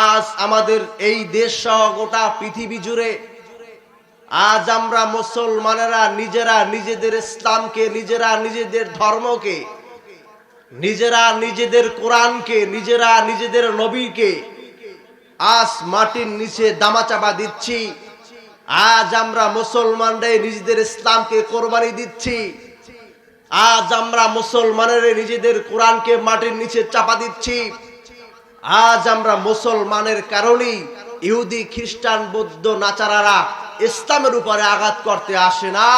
আজ আমাদের এই দেশ সহ গোটা পৃথিবী জুড়ে, আজ আমরা মুসলমানেরা নিজেরা নিজেদের ইসলামকে, নিজেরা নিজেদের ধর্মকে, নিজেরা নিজেদের কোরআনকে, নিজেরা নিজেদের নবীকে আজ মাটির নিচে দামাচাপা দিচ্ছি। আজ আমরা মুসলমানরাই নিজেদের ইসলামকে কোরবানি দিচ্ছি। আজ আমরা মুসলমানের নিজেদের কোরআনকে মাটির নিচে চাপা দিচ্ছি। আজ আমরা মুসলমানের কারণেই ইহুদি, খ্রিস্টান, বৌদ্ধ, নাচারারা ইসলামের উপরে আঘাত করতে আসে না।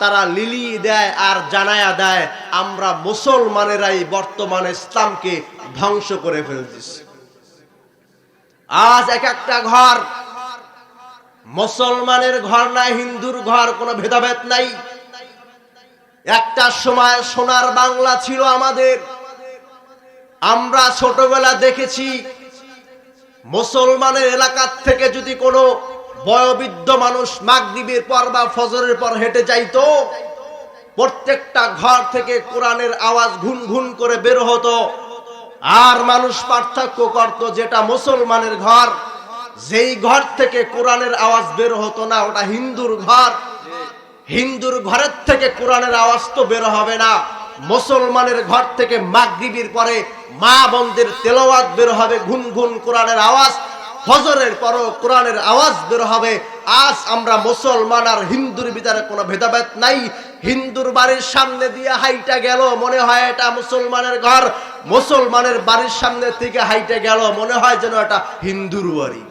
তারা লিলি দেয় আর জানায়া দেয়, আমরা মুসলমানেরাই বর্তমানে ইসলামকে ধ্বংস করে ফেলতেছি। আজ এক একটা ঘর, মুসলমানের ঘর নাই, হিন্দুর ঘর, কোনো ভেদাভেদ নাই। একটা সময় সোনার বাংলা ছিল আমাদের। আমরা ছোটবেলা দেখেছি, মুসলমানের এলাকার থেকে যদি কোনো বয়োবৃদ্ধ মানুষ মাগরিবের পর বা ফজরের পর হেঁটে যাইতো, প্রত্যেকটা ঘর থেকে কোরআনের আওয়াজ ঘুন ঘুন করে বের হতো। আর মানুষ পার্থক্য করত যেটা মুসলমানের ঘর, যেই ঘর থেকে কোরআনের আওয়াজ বের হতো না, ওটা হিন্দুর ঘর। হিন্দুর ঘরের থেকে কোরআনের আওয়াজ তো বের হবে না। মুসলমানের ঘর থেকে মাগরিবির পরে মা বন্ধের তেলাওয়াত বের হবে ঘুন ঘুন কোরআনের আওয়াজ, ফজরের পরও কোরআনের আওয়াজ বের হবে। আজ আমরা মুসলমান আর হিন্দুর ভিতরে কোনো ভেদাভেদ নাই। হিন্দুর বাড়ির সামনে দিয়ে হাইটা গেল, মনে হয় এটা মুসলমানের ঘর। মুসলমানের বাড়ির সামনে থেকে হাইটা গেল, মনে হয় যেন এটা হিন্দুর বাড়ি।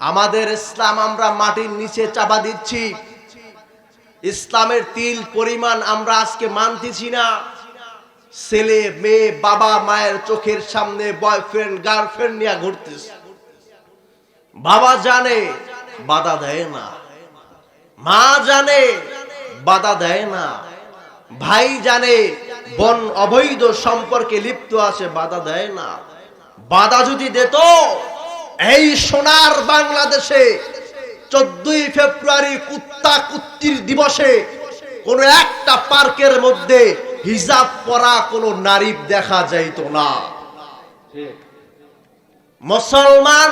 আমাদের ইসলাম আমরা মাটির নিচে চাপা দিচ্ছি। ইসলামের তিল পরিমাণ আমরা আজকে মানতেছি না। ছেলে, মেয়ে, বাবা, মায়ের চোখের সামনে বয়ফ্রেন্ড গার্লফ্রেন্ড নিয়ে ঘুরতেছে। বাবা জানে বাধা দেয় না। মা জানে বাধা দেয় না। ভাই জানে, বন অবৈধ সম্পর্কে লিপ্ত আছে বাধা দেয় না। বাধা যদি দিত, এই সোনার বাংলাদেশে চোদ্দই ফেব্রুয়ারি কুত্তা কুত্তির দিবসে কোন একটা পার্কের মধ্যে হিজাব পরা কোন নারী দেখা যাইত না। মুসলমান,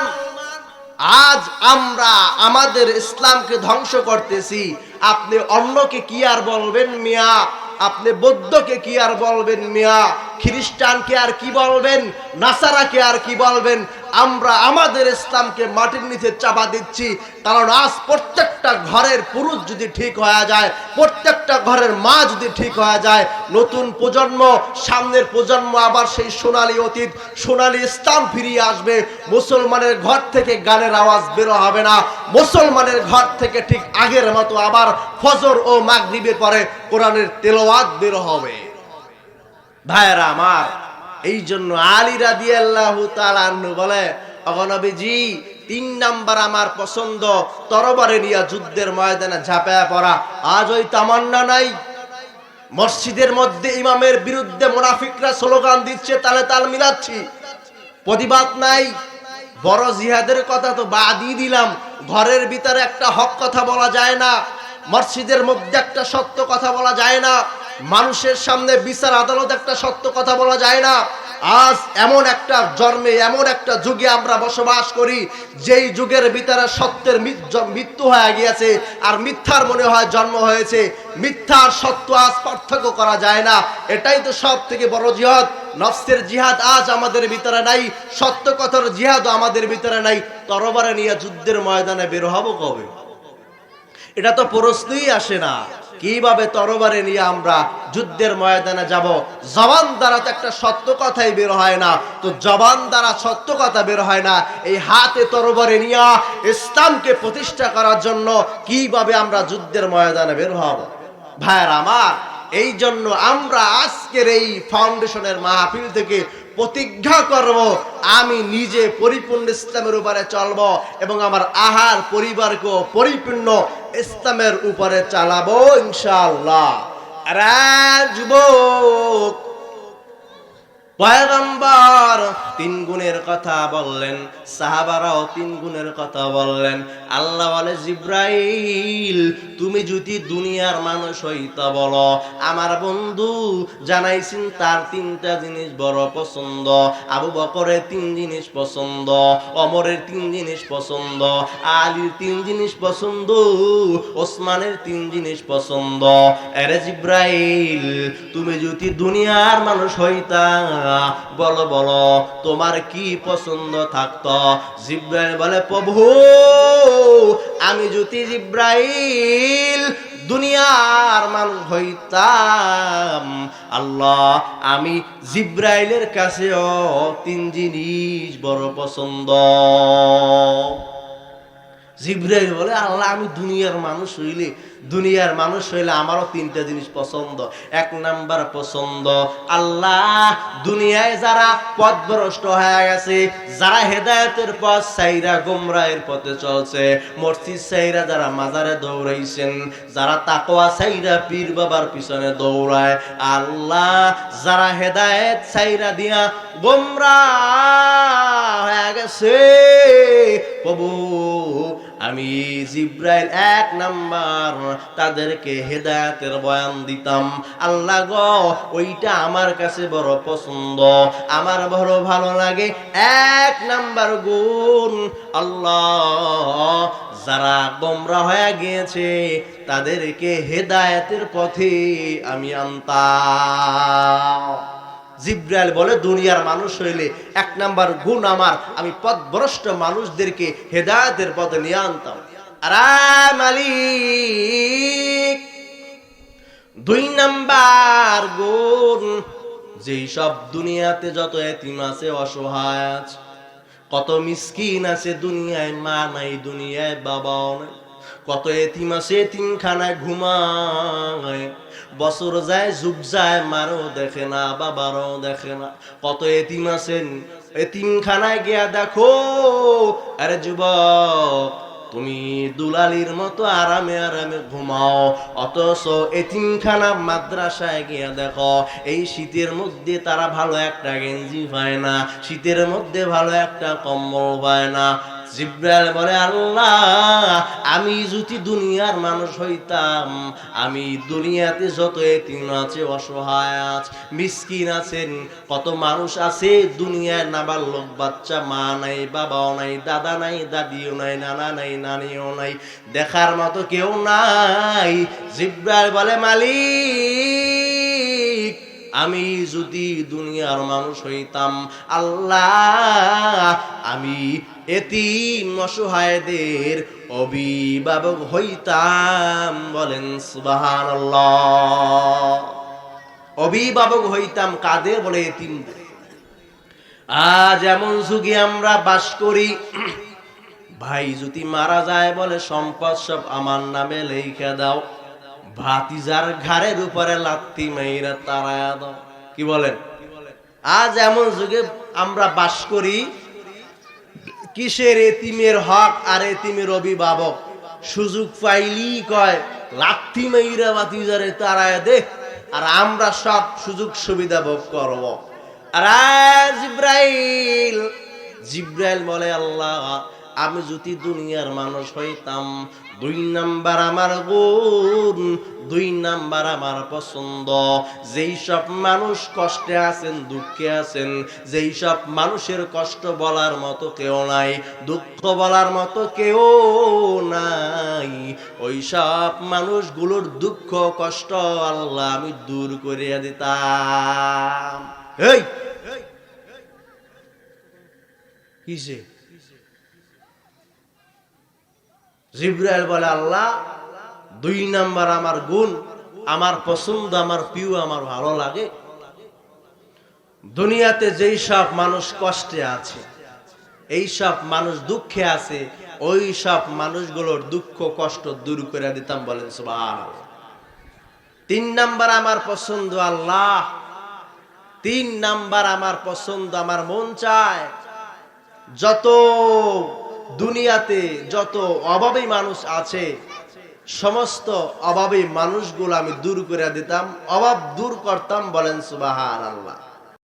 আজ আমরা আমাদের ইসলামকে ধ্বংস করতেছি। আপনি অন্যকে কি আর বলবেন মিয়া? আপনি বৌদ্ধকে কি আর বলবেন মিয়া? খ্রিস্টানকে আর কি বলবেন? নাসারাকে আর কি বলবেন? আমরা আমাদের ইসলামকে মাটির নিচে চাপা দিচ্ছি। কারণ আজ প্রত্যেকটা ঘরের পুরুষ যদি ঠিক হয়ে যায়, প্রত্যেকটা ঘরের মা যদি ঠিক হয়ে যায়, নতুন প্রজন্ম, সামনের প্রজন্ম আবার সেই সোনালী অতীত, সোনালী ইসলাম ফিরিয়ে আসবে। মুসলমানের ঘর থেকে গানের আওয়াজ বেরো হবে না। মুসলমানের ঘর থেকে ঠিক আগের মতো আবার ফজর ও মাগরিবের পরে কোরআনের তেলাওয়াত বেরো হবে। ভাইরা আমার এই জন্য আলী রাদি আল্লাহ বলে অগনবীজি তিন নাম্বার আমার পছন্দ, তরবারে নিয়ে যুদ্ধের ময়দানে ঝাঁপায়া পড়া। আজ ওই তামান্না নাই। মসজিদের মধ্যে ইমামের বিরুদ্ধে মুনাফিকরা স্লোগান দিচ্ছে, তালে তাল মিলাচ্ছি। প্রতিবাদ নাই। বড় জিহাদের কথা তো বাদই দিলাম। ঘরের ভিতরে একটা হক কথা বলা যায় না। মসজিদের মধ্যে একটা সত্য কথা বলা যায় না। মানুষের সামনে বিচার আদালত একটা সত্য কথা বলা যায় না। আজ এমন একটা জন্মে, এমন একটা যুগে আমরা বসবাস করি, যেই যুগের ভিতরে সত্যের মৃত্যু হয়ে গিয়েছে আর মিথ্যার মনে হয় জন্ম হয়েছে। মিথ্যার সত্য আজ পার্থক্য করা যায় না। এটাই তো সব থেকে বড় জিহাদ। নফসের জিহাদ আজ আমাদের ভিতরে নাই, সত্য কথার জিহাদ আমাদের ভিতরে নাই। তরবারে নিয়ে যুদ্ধের ময়দানে বের হব কবে? এটা তো প্রশ্নই আসে না। কীভাবে তরবারে নিয়ে আমরা যুদ্ধের ময়দানে যাব? জবান দ্বারা তো একটা সত্য কথাই বের হয় না। তো জবান দ্বারা সত্য কথা বের হয় না। এই হাতে তরবারে নিয়ে ইসলামকে প্রতিষ্ঠা করার জন্য কীভাবে আমরা যুদ্ধের ময়দানে বের হব? ভাইয়ের আমার এই জন্য আমরা আজকের এই ফাউন্ডেশনের মাহফিল থেকে প্রতিজ্ঞা করব, আমি নিজে পরিপূর্ণ ইসলামের উপরে চলব এবং আমার আহার পরিবারকে পরিপূর্ণ ইসলামের উপরে চালাবো, ইনশাআল্লাহ। যুবক পয়গম্বর তিন গুণের কথা বললেন, সাহাবারাও তিন গুণের কথা বললেন। আল্লাহ বলে, জিব্রাইল, তুমি যদি দুনিয়ার মানুষ হইতা বলো। আমার বন্ধু জানাইছেন, তার তিনটা জিনিস বড় পছন্দ। আবু বকরের তিন জিনিস পছন্দ, অমরের তিন জিনিস পছন্দ, আলীর তিন জিনিস পছন্দ, ওসমানের তিন জিনিস পছন্দ। এরে জিব্রাইল, তুমি যদি দুনিয়ার মানুষ হইতা বলো বলো, তোমার কি পছন্দ থাকতো? জিব্রাইল বলে, প্রভু, আমি যদি জিব্রাইল দুনিয়ার মানুষ হইতাম, আল্লাহ, আমি জিব্রাইলের কাছেও তিন জিনিস বড় পছন্দ। জিব্রাইল বলে, আল্লাহ, আমি দুনিয়ার মানুষ হইলে দুনিয়ার মানুষ হইলে আমারও তিনটা জিনিস পছন্দ। এক নাম্বার পছন্দ, আল্লাহ দুনিয়ায় যারা পথভ্রষ্ট হয়ে গেছে, যারা হেদায়েতের পথ সাইরা গোমরায়ের পথে চলছে, মসজিদ সাইরা যারা মাজারে দৌড়াইছেন, যারা তাকোয়া সাইরা পীর বাবার পিছনে দৌড়ায়, আল্লাহ যারা হেদায়েত সাইরা দিয়া গোমরা হয়ে গেছে, প্রভু আমি জিব্রাইল এক নাম্বার, তাদেরকে হেদায়েতের বয়ান দিতাম। আল্লাহ গো, ওইটা আমার কাছে বড় পছন্দ। আমার বড় ভালো লাগে এক নাম্বার গুণ। আল্লাহ, যারা গোমরা হয়ে গিয়েছে, তাদেরকে হেদায়েতের পথে আমি আনতাম। জিব্রাইল বলে, দুনিয়ার মানুষ হইলে এক নাম্বার গুণ আমার। আমি পথভ্রষ্ট মানুষদেরকে হেদায়েতের পথে নিয়ে আনতাম। মালিক। দুই নাম্বার গুণ, যেই সব দুনিয়াতে যত এতিম আছে, অসহায় আছে, কত মিসকিন আছে দুনিয়ায়, মা নাই দুনিয়ায়, বাবাও নাই। কত এতিম আছে, এতিমখানায় ঘুমায়। বছর যায়, যুগ যায়, মারও দেখে না, বাবারও দেখে না। কত এতিম আছেন এতিমখানায় গিয়া দেখো, আরে যুবক, তুমি দুলালির মতো আরামে আরামে ঘুমাও। অথচ এতিমখানা মাদ্রাসায় গিয়া দেখো, এই শীতের মধ্যে তারা ভালো একটা গেঞ্জি পায় না, শীতের মধ্যে ভালো একটা কম্বল পায় না। জিব্রাইল বলে, আল্লাহ, আমি যদি দুনিয়ার মানুষ হইতাম, আমি দুনিয়াতে যত এতিম আছে, অসহায় আছে, মিসকিন আছেন, কত মানুষ আছে, দুনিয়ায় নাবার লোক, বাচ্চা, মা নাই, বাবাও নাই, দাদা নাই, দাদিও নাই, নানা নাই, নানিও নাই, দেখার মতো কেউ নাই। জিব্রাইল বলে, মালিক আমি যদি দুনিয়ার মানুষ হইতাম, আল্লাহ, আমি এতিম অসহায়দের অভিভাবক হইতাম। বলেন, সুবহানাল্লাহ। অভিভাবক হইতাম কাদের বলে এতিম আজ এমন যুগে আমরা বাস করি, ভাই যদি মারা যায় বলে সম্পদ সব আমার নামে লেখা দাও। ভাতিজার ঘাড়ের উপরে লাত্তি মেয়েরা তারায়া দাও। কি বলেন? আজ এমন যুগে আমরা বাস করি, কিসের এতিমের হক আর এতিমের অভিভাবক? সুযোগ পাইলি কয়, লাত্তি মেয়েরা ভাতিজারে তারায়া দে, আর আমরা সব সুযোগ সুবিধা ভোগ করব। আর জিব্রাইল জিব্রাইল বলে, আল্লাহ, আমি যদি দুনিয়ার মানুষ হইতাম দুই নাম্বার আমার গুণ, দুই নাম্বার আমার পছন্দ। যেই সব মানুষ কষ্টে আছেন, দুঃখে আছেন, যেই সব মানুষের কষ্ট বলার মতো কেউ নাই, দুঃখ বলার মতো কেউ নাই। ওই সব মানুষগুলোর দুঃখ, কষ্ট আল্লাহ আমি দূর করিয়া দিতাম। এই! কিসে জিব্রাইল বলে, আল্লাহ, দুই নাম্বার আমার গুণ, আমার পছন্দ, আমার প্রিয়, আমার ভালো লাগে। দুনিয়াতে যেই সব মানুষ কষ্টে আছে, এই সব মানুষ দুঃখে আছে, ওই সব মানুষগুলোর দুঃখ, কষ্ট দূর করে দিতাম বলেন, সুবহানাল্লাহ। তিন নাম্বার আমার পছন্দ আল্লাহ। তিন নাম্বার আমার পছন্দ, আমার মন চায়। যত দুনিয়াতে যত অভাবী মানুষ আছে, সমস্ত অভাবী মানুষগুলো আমি দূর করে দিতাম, অভাব দূর করতাম বলেন সুবাহান আল্লাহ